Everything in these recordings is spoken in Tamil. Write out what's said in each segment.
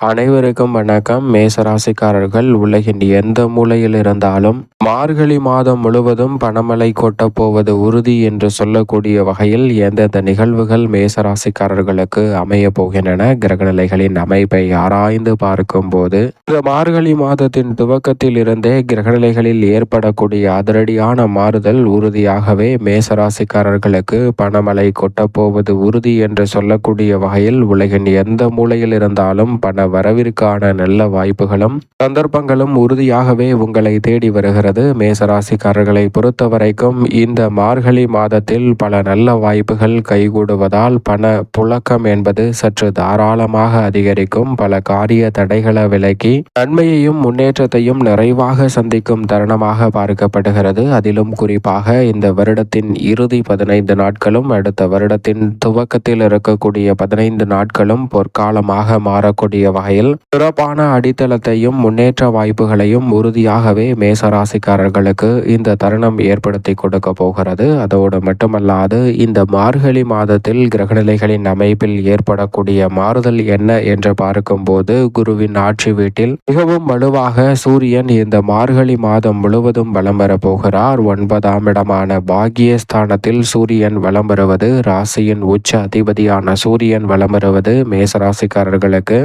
அனைவருக்கும் வணக்கம். மேசராசிக்காரர்கள் உலகின் எந்த மூலையில் இருந்தாலும் மார்கழி மாதம் முழுவதும் பணமலை கொட்டப் போவது உறுதி என்று சொல்லக்கூடிய வகையில் எந்தெந்த நிகழ்வுகள் மேசராசிக்காரர்களுக்கு அமைய போகின்றன கிரகநிலைகளின் அமைப்பை ஆராய்ந்து பார்க்கும் போது இந்த மார்கழி மாதத்தின் துவக்கத்தில் இருந்தே கிரகநிலைகளில் ஏற்படக்கூடிய அதிரடியான மாறுதல் உறுதியாகவே மேசராசிக்காரர்களுக்கு பணமலை கொட்டப் போவது உறுதி என்று சொல்லக்கூடிய வகையில் உலகின் எந்த மூலையில் இருந்தாலும் பண வரவிற்கான நல்ல வாய்ப்புகளும் சந்தர்ப்பங்களும் உறுதியாகவே உங்களை தேடி வருகிறது. மேசராசிக்காரர்களை பொறுத்தவரைக்கும் இந்த மார்கழி மாதத்தில் பல நல்ல வாய்ப்புகள் கைகூடுவதால் பண புழக்கம் என்பது சற்று தாராளமாக அதிகரிக்கும். பல காரிய தடைகளை விலக்கி நன்மையையும் முன்னேற்றத்தையும் நிறைவாக சந்திக்கும் தருணமாக பார்க்கப்படுகிறது. அதிலும் குறிப்பாக இந்த வருடத்தின் இறுதி பதினைந்து நாட்களும் அடுத்த வருடத்தின் துவக்கத்தில் இருக்கக்கூடிய பதினைந்து நாட்களும் பொற்காலமாக மாறக்கூடிய வகையில் சிறப்பான அடித்தளத்தையும் முன்னேற்ற வாய்ப்புகளையும் உறுதியாகவே மேசராசிக்காரர்களுக்கு இந்த தருணம் ஏற்படுத்தி கொடுக்க போகிறது. அதோடு மட்டுமல்லாது இந்த மார்கழி மாதத்தில் கிரகநிலைகளின் அமைப்பில் ஏற்படக்கூடிய மாறுதல் என்ன என்று பார்க்கும்போது குருவின் ஆட்சி வீட்டில் மிகவும் வலுவாக சூரியன் இந்த மார்கழி மாதம் முழுவதும் வலம் பெற போகிறார். ஒன்பதாம் இடமான பாகியஸ்தானத்தில் சூரியன் வலம் வருவது ராசியின் உச்ச அதிபதியான சூரியன் வலம் வருவது மேசராசிக்காரர்களுக்கு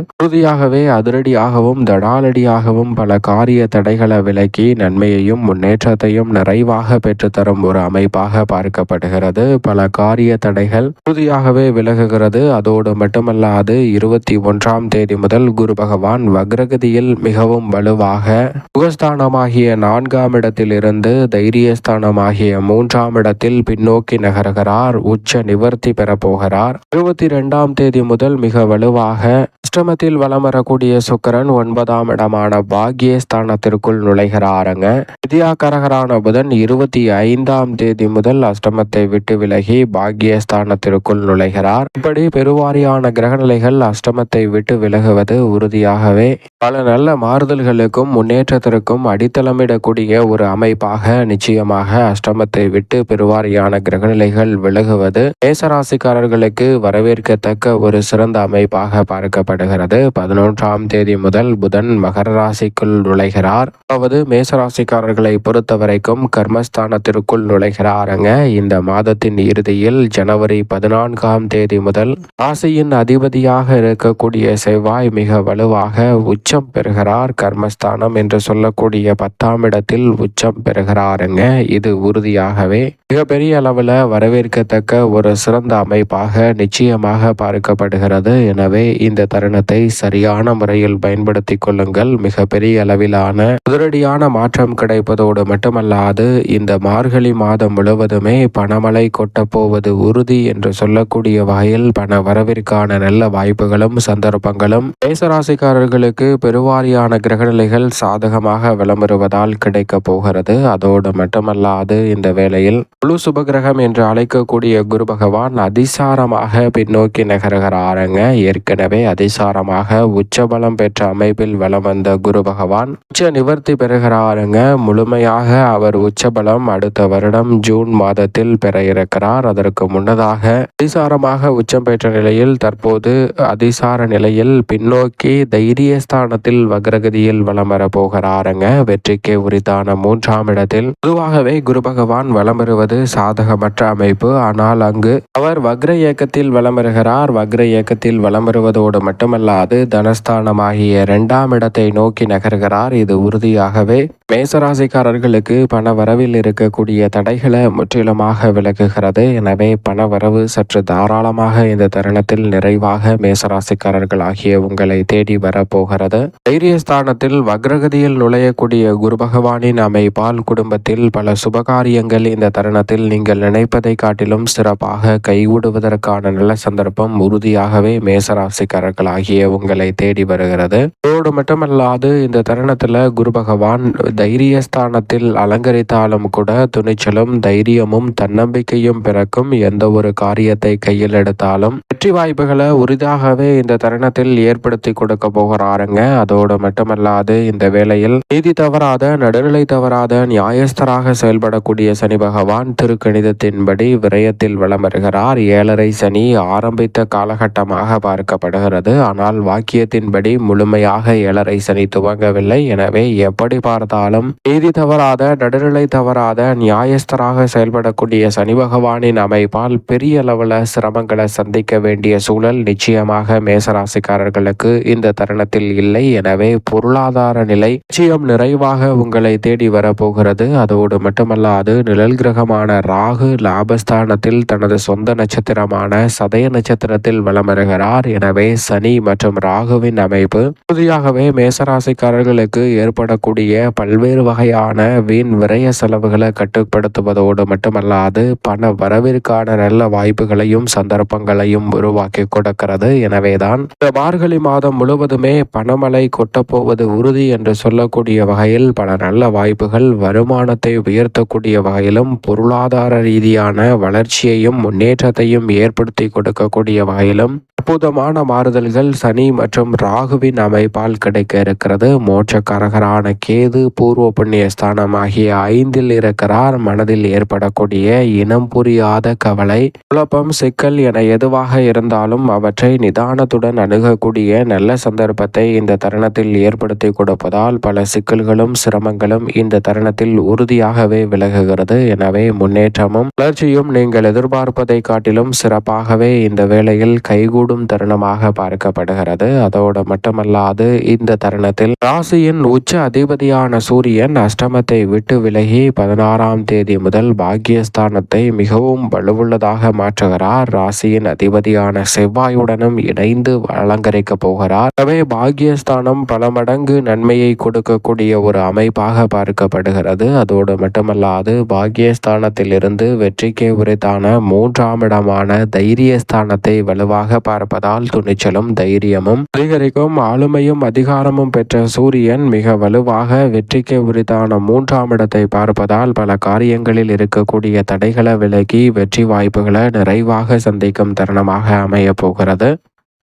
உறுதியாகவே அதிரடியாகவும் தடாலடியாகவும் பல காரிய தடைகளை விலக்கி நன்மையையும் முன்னேற்றத்தையும் நிறைவாக பெற்றுத்தரும் ஒரு அமைப்பாக பார்க்கப்படுகிறது. பல காரிய தடைகள் உறுதியாகவே விலகுகிறது. அதோடு மட்டுமல்லாது இருபத்தி ஒன்றாம் தேதி முதல் குரு பகவான் வக்ரகதியில் மிகவும் வலுவாக முகஸ்தானமாகிய நான்காம் இடத்திலிருந்து தைரியஸ்தானமாகிய மூன்றாம் இடத்தில் பின்னோக்கி நகர்கிறார். உச்ச நிவர்த்தி பெறப்போகிறார். இருபத்தி இரண்டாம் தேதி முதல் மிக வலுவாக அஷ்டமத்தில் பலம் வரக்கூடிய சுக்கரன் ஒன்பதாம் இடமான பாக்கியஸ்தானத்திற்குள் நுழைகிறாருங்க. வித்யாகரகரான புதன் இருபத்தி ஐந்தாம் தேதி முதல் அஷ்டமத்தை விட்டு விலகி பாக்கியஸ்தானத்திற்குள் நுழைகிறார். இப்படி பெருவாரியான கிரகநிலைகள் அஷ்டமத்தை விட்டு விலகுவது உறுதியாகவே பல நல்ல மாறுதல்களுக்கும் முன்னேற்றத்திற்கும் அடித்தளமிடக்கூடிய ஒரு அமைப்பாக நிச்சயமாக அஷ்டமத்தை விட்டு பெருவாரியான கிரகநிலைகள் விலகுவது மேசராசிக்காரர்களுக்கு வரவேற்கத்தக்க ஒரு சிறந்த அமைப்பாக பார்க்கப்படுகிறது. பதினொன்றாம் தேதி முதல் புதன் மகர ராசிக்குள் நுழைகிறார். அதாவது மேசராசிக்காரர்களை பொறுத்த வரைக்கும் கர்மஸ்தானத்திற்குள் நுழைகிறாருங்க. இந்த மாதத்தின் இறுதியில் ஜனவரி பதினான்காம் தேதி முதல் ராசியின் அதிபதியாக இருக்கக்கூடிய செவ்வாய் மிக வலுவாக உச்சம் பெறுகிறார். கர்மஸ்தானம் என்று சொல்லக்கூடிய பத்தாம் இடத்தில் உச்சம் பெறுகிறாருங்க. இது உறுதியாகவே மிகப்பெரிய அளவில் வரவேற்கத்தக்க ஒரு சிறந்த அமைப்பாக நிச்சயமாக பார்க்கப்படுகிறது. எனவே இந்த தருணத்தை சரியான முறையில் பயன்படுத்தி கொள்ளுங்கள். மிக பெரிய அளவிலான உதிரடியான மாற்றம் கிடைப்பதோடு மட்டுமல்லாது இந்த மார்கழி மாதம் முழுவதுமே பணமழை கொட்டப்போவது உறுதி என்று சொல்லக்கூடிய வகையில் பண வரவிற்கான நல்ல வாய்ப்புகளும் சந்தர்ப்பங்களும் மேசராசிக்காரர்களுக்கு பெருவாரியான கிரகநிலைகள் சாதகமாக விளம்பருவதால் கிடைக்க போகிறது. அதோடு மட்டுமல்லாது இந்த வேளையில் குழு சுபகிரகம் என்று அழைக்கக்கூடிய குரு பகவான் அதிசாரமாக பின்னோக்கி நகர்கிறாருங்க. ஏற்கனவே அதிசாரமாக உச்சபலம் பெற்ற அமைப்பில் வலம் வந்த குரு பகவான் உச்ச நிவர்த்தி பெறுகிறாருங்க. முழுமையாக அவர் உச்சபலம் அடுத்த வருடம் ஜூன் மாதத்தில் பெற இருக்கிறார் அதற்கு முன்னதாக அதிசாரமாக உச்சம் பெற்ற நிலையில் தற்போது அதிசார நிலையில் பின்னோக்கி தைரியஸ்தானத்தில் வக்ரகதியில் வலம் வர போகிறாருங்க. வெற்றிக்கு உரித்தான மூன்றாம் இடத்தில் பொதுவாகவே குரு பகவான் வலம் வருவது சாதகமற்ற அமைப்பு. ஆனால் அங்கு அவர் வக்ர இயக்கத்தில் வலம் வருகிறார். வக்ர இயக்கத்தில் வலம் வருவதோடு மட்டுமல்லாது தனஸ்தானமாகிய இரண்டாம் இடத்தை நோக்கி நகர்கிறார். இது உறுதியாகவே மேசராசிக்காரர்களுக்கு பண வரவில் இருக்கக்கூடிய தடைகளை முற்றிலுமாக விலகுகிறது எனவே பண வரவு சற்று தாராளமாக இந்த தருணத்தில் நிறைவாக மேசராசிக்காரர்கள் ஆகிய உங்களை தேடி வரப்போகிறது. தைரியஸ்தானத்தில் வக்ரகதியில் நுழையக்கூடிய குரு பகவானின் அமைப்பால் குடும்பத்தில் பல சுபகாரியங்கள் இந்த தருணத்தில் நீங்கள் நினைப்பதை காட்டிலும் சிறப்பாக கைவிடுவதற்கான நல்ல சந்தர்ப்பம் உறுதியாகவே மேசராசிக்காரர்கள் ஆகிய உங்கள் தேடி வருகிறது. அதோடு மட்டுமல்லாது இந்த தருணத்தில் குரு பகவான் தைரியஸ்தானத்தில் அலங்கரித்தாலும் கூட துணிச்சலும் தைரியமும் தன்னம்பிக்கையும் பிறக்கும். எந்த ஒரு காரியத்தை கையில் எடுத்தாலும் வெற்றி வாய்ப்புகளை உரிதாகவே இந்த தருணத்தில் ஏற்படுத்தி கொடுக்க போகிறாருங்க. அதோடு மட்டுமல்லாது இந்த வேளையில் நீதி தவறாத நடுநிலை தவறாத நியாயஸ்தராக செயல்படக்கூடிய சனி பகவான் திருக்கணிதத்தின்படி விரயத்தில் வளம் வருகிறார். ஏழரை சனி ஆரம்பித்த காலகட்டமாக பார்க்கப்படுகிறது. ஆனால் வாக்கியத்தின்படி முழுமையாக ஏழரை சனி துவங்கவில்லை. எனவே எப்படி பார்த்தாலும் நீதி தவறாத நடுநிலை தவறாத நியாயஸ்தராக செயல்படக்கூடிய சனி பகவானின் அமைப்பால் பெரிய அளவில் சிரமங்களை சந்திக்க வேண்டிய சூழல் நிச்சயமாக மேசராசிக்காரர்களுக்கு இந்த தருணத்தில் இல்லை. எனவே பொருளாதார நிலை நிச்சயம் நிறைவாக உங்களை தேடி வரப்போகிறது. அதோடு மட்டுமல்லாது நிழல் கிரகமான ராகு லாபஸ்தானத்தில் தனது சொந்த நட்சத்திரமான சதய நட்சத்திரத்தில் வலம் வருகிறார். எனவே சனி மற்றும் ராகுவின் அமைப்பு. உறுதியாகவே மேசராசிக்காரர்களுக்கு ஏற்படக்கூடிய பல்வேறு வகையான வீண் விரய செலவுகளை கட்டுப்படுத்துவதோடு மட்டுமல்லாது பண வரவிற்கான நல்ல வாய்ப்புகளையும் சந்தர்ப்பங்களையும் உருவாக்கி கொடுக்கிறது. எனவேதான் இந்த மார்கழி மாதம் முழுவதுமே பணமழை கொட்டப்போவது உறுதி என்று சொல்லக்கூடிய வகையில் பல நல்ல வாய்ப்புகள் வருமானத்தை உயர்த்தக்கூடிய வகையிலும் பொருளாதார ரீதியான வளர்ச்சியையும் முன்னேற்றத்தையும் ஏற்படுத்தி கொடுக்கக்கூடிய வகையிலும் அற்புதமான மாறுதல்கள் சனி மற்றும் ராகுவின் அமைப்பால் கிடைக்க இருக்கிறது. மோட்சக்காரகரான கேது பூர்வ புண்ணிய ஸ்தானம் ஆகிய ஐந்தில் இருக்கிறார். மனதில் ஏற்படக்கூடிய இனம் புரியாத கவலை குழப்பம் சிக்கல் என எதுவாக இருந்தாலும் அவற்றை நிதானத்துடன் அணுகக்கூடிய நல்ல சந்தர்ப்பத்தை இந்த தருணத்தில் ஏற்படுத்தி கொடுப்பதால் பல சிக்கல்களும் சிரமங்களும் இந்த தருணத்தில் உறுதியாகவே விலகுகிறது. எனவே முன்னேற்றமும் வளர்ச்சியும் நீங்கள் எதிர்பார்ப்பதை காட்டிலும் சிறப்பாகவே இந்த வேளையில் கைகூடும் தருணமாக பார்க்கப்படுகிறது. அதோடு மட்டுமல்லாது இந்த தருணத்தில் ராசியின் உச்ச அதிபதியான சூரியன் அஷ்டமத்தை விட்டு விலகி பதினாறாம் தேதி முதல் பாக்கியஸ்தானத்தை மிகவும் வலுவுள்ளதாக மாற்றுகிறார். ராசியின் அதிபதியான செவ்வாயுடனும் இணைந்து அலங்கரிக்க போகிறார். எனவே பாக்கியஸ்தானம் பல மடங்கு நன்மையை கொடுக்கக்கூடிய ஒரு அமைப்பாக பார்க்கப்படுகிறது. அதோடு மட்டுமல்லாது பாக்கியஸ்தானத்தில் இருந்து வெற்றிக்கு உரித்தான மூன்றாம் இடமான தைரியஸ்தானத்தை வலுவாக பார்ப்பதால் துணிச்சலும் தைரியமும் அதிகரிக்கும் ஆளுமையும் அதிகாரமும் பெற்ற சூரியன் மிக வலுவாக வெற்றிக்கு உரித்தான மூன்றாம் இடத்தை பார்ப்பதால் பல காரியங்களில் இருக்கக்கூடிய தடைகளை விலகி வெற்றி வாய்ப்புகளை நிறைவாக சந்திக்கும் தருணமாக அமைய போகிறது.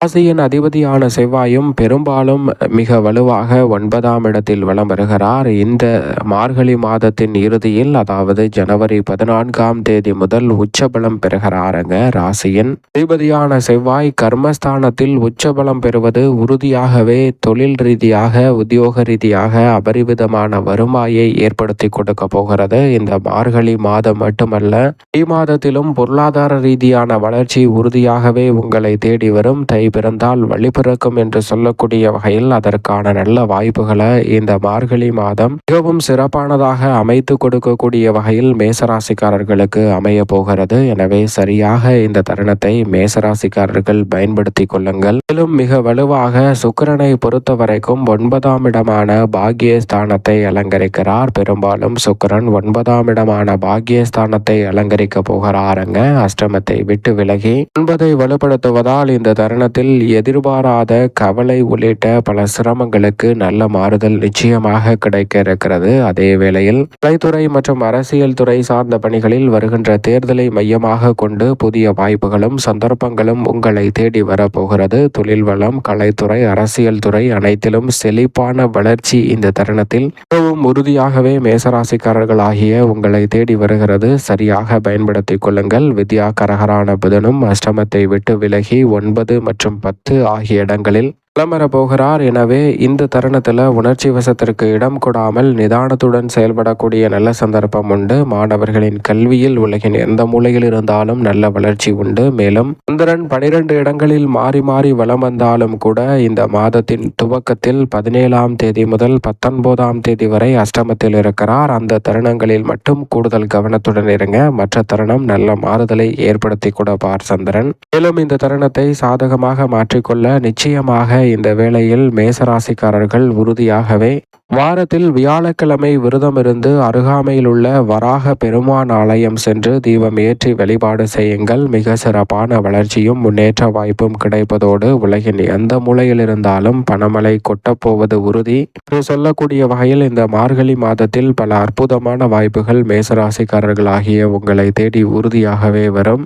ராசியின் அதிபதியான செவ்வாயும் பெரும்பாலும் மிக வலுவாக ஒன்பதாம் இடத்தில் வலம் வருகிறார். இந்த மார்கழி மாதத்தின் இறுதியில் அதாவது ஜனவரி பதினான்காம் தேதி முதல் உச்சபலம் பெறுகிறாருங்க ராசியின். அதிபதியான செவ்வாய் கர்மஸ்தானத்தில் உச்சபலம் பெறுவது உறுதியாகவே தொழில் ரீதியாக உத்தியோக ரீதியாக அபரிவிதமான வருமாயை ஏற்படுத்தி கொடுக்க போகிறது. இந்த மார்கழி மாதம் மட்டுமல்ல மே மாதத்திலும் பொருளாதார ரீதியான வளர்ச்சி உறுதியாகவே உங்களை தேடி வரும். தை பிறந்தால் வழி பிறக்கும் என்று சொல்லக்கூடிய வகையில் அதற்கான நல்ல வாய்ப்புகளை இந்த மார்கழி மாதம் மிகவும் சிறப்பானதாக அமைத்து கொடுக்கக்கூடிய வகையில் மேசராசிக்காரர்களுக்கு அமைய போகிறது. எனவே சரியாக இந்த தருணத்தை மேசராசிக்காரர்கள் பயன்படுத்தி கொள்ளுங்கள். மேலும் மிக வலுவாக சுக்கரனை பொறுத்த வரைக்கும் ஒன்பதாம் இடமான பாக்கியஸ்தானத்தை அலங்கரிக்கிறார். பெரும்பாலும் சுக்கரன் ஒன்பதாம் இடமான பாக்கியஸ்தானத்தை அலங்கரிக்க போகிறாருங்க. அஷ்டமத்தை விட்டு விலகி ஒன்பதை வலுப்படுத்துவதால் இந்த தருணத்தில் வாழ்க்கையில் எதிர்பாராத கவலை உள்ளிட்ட பல சிரமங்களுக்கு நல்ல மாறுதல் நிச்சயமாக கிடைக்க இருக்கிறது அதே வேளையில் கலைத்துறை மற்றும் அரசியல் துறை சார்ந்த பணிகளில் வருகின்ற தேர்தலை மையமாக கொண்டு புதிய வாய்ப்புகளும் சந்தர்ப்பங்களும் உங்களை தேடி வரப்போகிறது. தொழில் வளம் கலைத்துறை அரசியல் துறை அனைத்திலும் செழிப்பான வளர்ச்சி இந்த தருணத்தில் மிகவும் உறுதியாகவே மேசராசிக்காரர்கள் ஆகிய உங்களை தேடி வருகிறது. சரியாக பயன்படுத்திக் கொள்ளுங்கள். வித்யா கரகரான புதனும் அஷ்டமத்தை விட்டு விலகி ஒன்பது மற்றும் மற்றும் பத்து ஆகிய இடங்களில் கிளம்பர போகிறார் எனவே இந்த தருணத்தில் உணர்ச்சி வசத்திற்கு இடம் கொடாமல் நிதானத்துடன் செயல்படக்கூடிய நல்ல சந்தர்ப்பம் உண்டு. மாணவர்களின் கல்வியில் உலகின் எந்த மூலையில் இருந்தாலும் நல்ல வளர்ச்சி உண்டு. மேலும் சுந்தரன் பனிரெண்டு இடங்களில் மாறி மாறி வலம் வந்தாலும் கூட இந்த மாதத்தின் துவக்கத்தில் பதினேழாம் தேதி முதல் பத்தொன்பதாம் தேதி வரை அஷ்டமத்தில் இருக்கிறார். அந்த தருணங்களில் மட்டும் கூடுதல் கவனத்துடன் இருங்க. மற்ற தருணம் நல்ல மாறுதலை ஏற்படுத்தி கொடுப்பார் சந்திரன். மேலும் இந்த தருணத்தை சாதகமாக மாற்றிக்கொள்ள நிச்சயமாக இந்த வேளையில் மேசராசிக்காரர்கள் உறுதியாகவே வாரத்தில் வியாழக்கிழமை விரதமிருந்து அருகாமையில் உள்ள வராக பெருமான் ஆலயம் சென்று தீபம் ஏற்றி வழிபாடு செய்யுங்கள். மிக சிறப்பான வளர்ச்சியும் முன்னேற்ற வாய்ப்பும் கிடைப்பதோடு உலகின் எந்த மூலையில் இருந்தாலும் பணமழை கொட்டப்போவது உறுதி. சொல்லக்கூடிய வகையில் இந்த மார்கழி மாதத்தில் பல அற்புதமான வாய்ப்புகள் மேசராசிக்காரர்கள் ஆகிய உங்களை தேடி உறுதியாகவே வரும்.